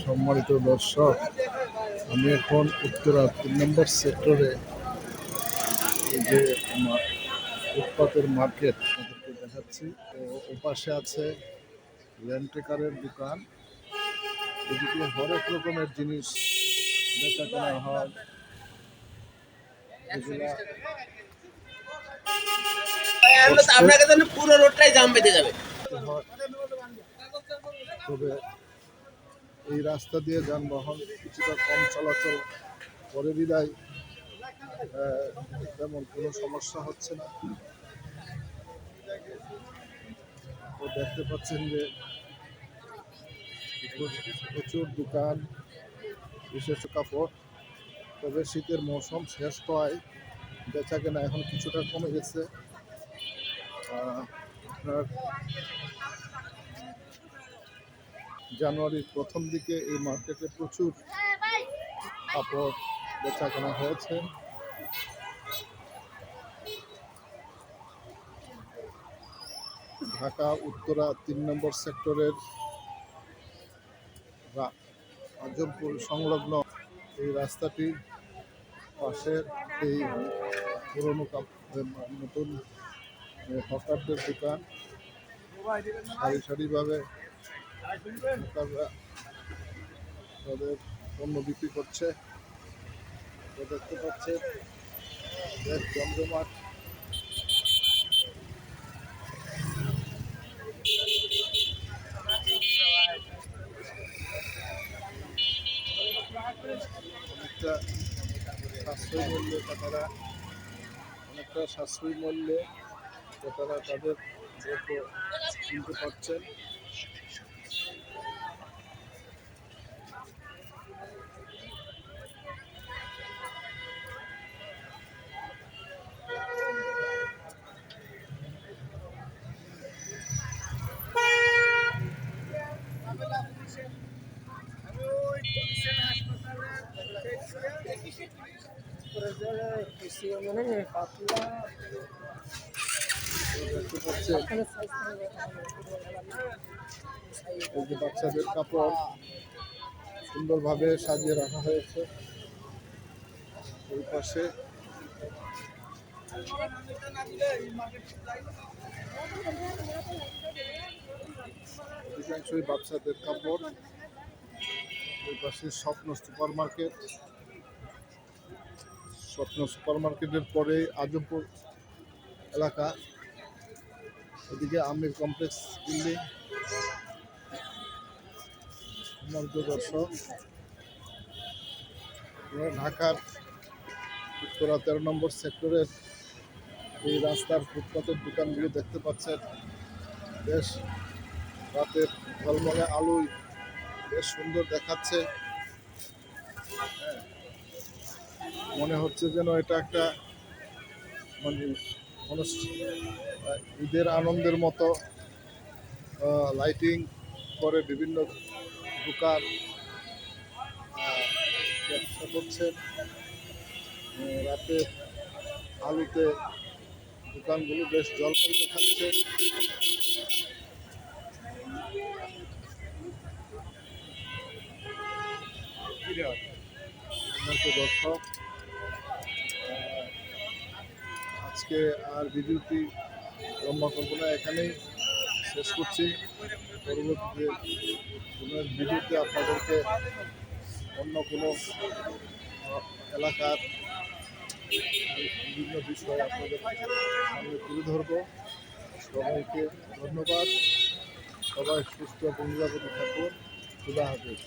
সম্মানিত দর্শক আমি এখন উত্তরা তিন নম্বর সেক্টরে এই যে মা- ফুটপাতের মার্কেট আপনাদেরকে দেখাচ্ছি। তো ওপাশে আছে ল্যান্ডটেকারের দোকান। এদিকে হরেক রকমের জিনিস বেচা কেনা হয়। আপনাকে জন্য পুরো রোডটাই জাম বেঁধে যাবে। তবে এই রাস্তা দিয়ে যানবাহন কিছুটা কম চলাচল করে বিদায় তেমন কোনো সমস্যা হচ্ছে না। দেখতে পাচ্ছেন যে প্রচুর- দোকান, বিশেষ কাপড়, তবে শীতের মৌসুম শেষ হওয়ায় বেচা কেনা এখন কিছুটা কমে গেছে। আপনার জানুয়ারির প্রথম দিকে এই মার্কেটে প্রচুর কাপড় বেচা কেনা হয়েছে। ঢাকা, উত্তরা তিন নম্বর সেক্টরের আজমপুর সংলগ্ন এই রাস্তাটির পাশের এই পুরনো নতুন হকারদের দোকান। সারি সারিভাবে হকাররা তাদের পণ্য বিক্রি করছে। দেখতে পাচ্ছে জমজমাট। সাশ্রয়ী মূল্যে তারা অনেকটা সাশ্রয়ী মূল্যে তারা তাদের কিনতে পারছেন। এই বাচ্চাদের কাপড় সুন্দরভাবে সাজিয়ে রাখা হয়েছে ওই পাশে অধিকাংশই বাচ্চাদের কাপড় ওই পাশে স্বপ্ন সুপার মার্কেট। স্বপ্ন সুপার মার্কেটের পরে আজমপুর এলাকা এদিকে আমির কমপ্লেক্স বিল্ডিং দর্শক ঢাকার উত্তরা তেরো নম্বর সেক্টরের এই রাস্তার ফুটপাতের দোকানগুলি দেখতে পাচ্ছেন। বেশ রাতের ঝলমলে আলোয় বেশ সুন্দর দেখাচ্ছে। হ্যাঁ, মনে হচ্ছে যেন এটা একটা মানে ঈদের আনন্দের মতো লাইটিং করে বিভিন্ন দোকান ব্যবসা করছে। আহ, রাতে আলুতে দোকানগুলো বেশ জল দেখাচ্ছে। সম্মানিত দর্শক আজকে আর ভিডিওটি লম্বা করব এখানেই শেষ করছি। পরবর্তীতে কোনো আপনাদেরকে অন্য কোনো এলাকার বিভিন্ন বিষয় আপনাদের সামনে তুলে ধরবো। সবাইকে ধন্যবাদ। সবাই সুস্থ এবং নিরাপদে থাকুন। খুদা হাফেজ।